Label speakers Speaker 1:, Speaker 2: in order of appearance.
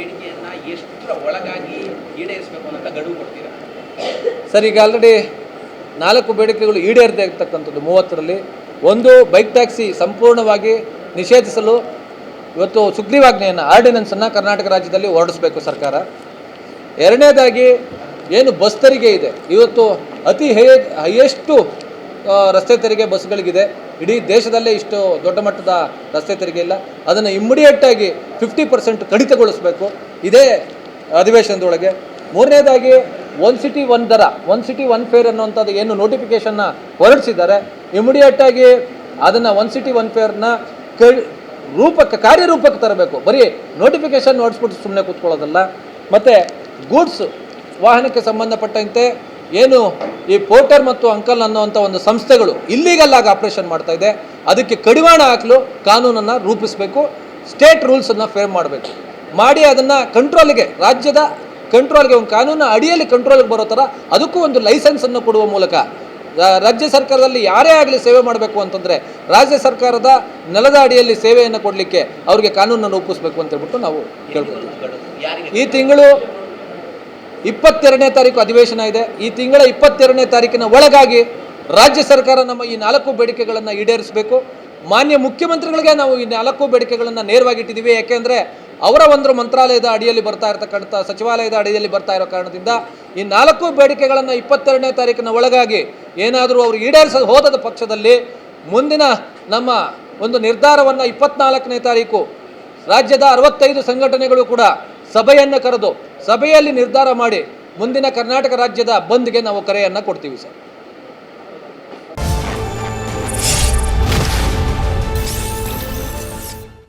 Speaker 1: ಬೇಡಿಕೆಯನ್ನ ಎಷ್ಟರ ಒಳಗಾಗಿ ಈಡೇರಿಸಬೇಕು ಅನ್ನೋಂಥ ಗಡುವು ಕೊಡ್ತೀರಾ?
Speaker 2: ಸರ್, ಈಗ ಆಲ್ರೆಡಿ ನಾಲ್ಕು ಬೇಡಿಕೆಗಳು ಈಡೇರದೇ ಇರ್ತಕ್ಕಂಥದ್ದು ಮೂವತ್ತರಲ್ಲಿ. ಒಂದು ಬೈಕ್ ಟ್ಯಾಕ್ಸಿ ಸಂಪೂರ್ಣವಾಗಿ ನಿಷೇಧಿಸಲು ಇವತ್ತು ಸುಗ್ರೀವಾಜ್ಞೆಯನ್ನು ಆರ್ಡಿನೆನ್ಸನ್ನು ಕರ್ನಾಟಕ ರಾಜ್ಯದಲ್ಲಿ ಹೊರಡಿಸಬೇಕು ಸರ್ಕಾರ. ಎರಡನೇದಾಗಿ, ಏನು ಬಸ್ ತೆರಿಗೆ ಇದೆ. ಇವತ್ತು ಅತಿ ಹೈ ಹೈಯೆಸ್ಟು ರಸ್ತೆ ತೆರಿಗೆ ಬಸ್ಗಳಿಗಿದೆ. ಇಡೀ ದೇಶದಲ್ಲೇ ಇಷ್ಟು ದೊಡ್ಡ ಮಟ್ಟದ ರಸ್ತೆ ತೆರಿಗೆ ಇಲ್ಲ. ಅದನ್ನು ಇಮ್ಮಿಡಿಯೇಟಾಗಿ ಫಿಫ್ಟಿ ಪರ್ಸೆಂಟ್ ಕಡಿತಗೊಳಿಸಬೇಕು. ಇದೇ ಅಧಿವೇಶನದೊಳಗೆ. ಮೂರನೇದಾಗಿ ಒನ್ ಸಿಟಿ ಒನ್ ದರ ಒನ್ ಸಿಟಿ ಒನ್ ಫೇರ್ ಅನ್ನುವಂಥದ್ದು ಏನು ನೋಟಿಫಿಕೇಷನ್ನ ಹೊರಡಿಸಿದ್ದಾರೆ. ಇಮಿಡಿಯೇಟಾಗಿ ಅದನ್ನು ಒನ್ ಸಿಟಿ ಒನ್ ಫೇರ್ನ ಕ ರೂಪಕ್ಕೆ ಕಾರ್ಯರೂಪಕ್ಕೆ ತರಬೇಕು. ಬರೀ ನೋಟಿಫಿಕೇಷನ್ ಹೊರಡಿಸ್ಬಿಟ್ಟು ಸುಮ್ಮನೆ ಕೂತ್ಕೊಳ್ಳೋದಲ್ಲ. ಮತ್ತು ಗೂಡ್ಸ್ ವಾಹನಕ್ಕೆ ಸಂಬಂಧಪಟ್ಟಂತೆ ಏನು ಈ ಪೋರ್ಟರ್ ಮತ್ತು ಅಂಕಲ್ ಅನ್ನುವಂಥ ಒಂದು ಸಂಸ್ಥೆಗಳು ಇಲ್ಲಿಗಲ್ ಆಗಿ ಆಪರೇಷನ್ ಮಾಡ್ತಾ ಇದೆ. ಅದಕ್ಕೆ ಕಡಿವಾಣ ಹಾಕಲು, ಕಾನೂನನ್ನು ರೂಪಿಸಬೇಕು ಸ್ಟೇಟ್ ರೂಲ್ಸನ್ನು ಫ್ರೇಮ್ ಮಾಡಬೇಕು. ಮಾಡಿ ಅದನ್ನು ಕಂಟ್ರೋಲ್ಗೆ ರಾಜ್ಯದ ಕಂಟ್ರೋಲ್ಗೆ ಒಂದು ಕಾನೂನು ಅಡಿಯಲ್ಲಿ ಕಂಟ್ರೋಲ್ಗೆ ಬರೋ ಥರ ಅದಕ್ಕೂ ಒಂದು ಲೈಸೆನ್ಸನ್ನು ಕೊಡುವ ಮೂಲಕ. ರಾಜ್ಯ ಸರ್ಕಾರದಲ್ಲಿ ಯಾರೇ ಆಗಲಿ ಸೇವೆ ಮಾಡಬೇಕು ಅಂತಂದರೆ ರಾಜ್ಯ ಸರ್ಕಾರದ ನೆಲದ ಅಡಿಯಲ್ಲಿ ಸೇವೆಯನ್ನು ಕೊಡಲಿಕ್ಕೆ ಅವರಿಗೆ ಕಾನೂನನ್ನು ರೂಪಿಸಬೇಕು ಅಂತ ಹೇಳ್ಬಿಟ್ಟು ನಾವು
Speaker 1: ಕೇಳ್ಕೊಳ್ತೀವಿ.
Speaker 2: ಈ ತಿಂಗಳು ಇಪ್ಪತ್ತೆರಡನೇ ತಾರೀಕು ಅಧಿವೇಶನ ಇದೆ. ಈ ತಿಂಗಳ ಇಪ್ಪತ್ತೆರಡನೇ ತಾರೀಕಿನ ಒಳಗಾಗಿ ರಾಜ್ಯ ಸರ್ಕಾರ ನಮ್ಮ ಈ ನಾಲ್ಕು ಬೇಡಿಕೆಗಳನ್ನು ಈಡೇರಿಸಬೇಕು. ಮಾನ್ಯ ಮುಖ್ಯಮಂತ್ರಿಗಳಿಗೆ ನಾವು ಈ ನಾಲ್ಕು ಬೇಡಿಕೆಗಳನ್ನು ನೇರವಾಗಿ ಇಟ್ಟಿದ್ದೀವಿ. ಯಾಕೆಂದರೆ ಅವರ ಒಂದು ಮಂತ್ರಾಲಯದ ಅಡಿಯಲ್ಲಿ ಬರ್ತಾ ಇರತಕ್ಕಂಥ, ಸಚಿವಾಲಯದ ಅಡಿಯಲ್ಲಿ ಬರ್ತಾ ಇರೋ ಕಾರಣದಿಂದ ಈ ನಾಲ್ಕು ಬೇಡಿಕೆಗಳನ್ನು ಇಪ್ಪತ್ತೆರಡನೇ ತಾರೀಕಿನ ಒಳಗಾಗಿ ಏನಾದರೂ ಅವರು ಈಡೇರಿಸ ಹೋದ ಪಕ್ಷದಲ್ಲಿ ಮುಂದಿನ ನಮ್ಮ ಒಂದು ನಿರ್ಧಾರವನ್ನು ಇಪ್ಪತ್ನಾಲ್ಕನೇ ತಾರೀಕು ರಾಜ್ಯದ ಅರವತ್ತೈದು ಸಂಘಟನೆಗಳು ಕೂಡ ಸಭೆಯನ್ನು ಕರೆದು ಸಭೆಯಲ್ಲಿ ನಿರ್ಧಾರ ಮಾಡಿ ಮುಂದಿನ ಕರ್ನಾಟಕ ರಾಜ್ಯದ ಬಂದ್ಗೆ ನಾವು ಕರೆಯನ್ನು ಕೊಡ್ತೀವಿ ಸರ್.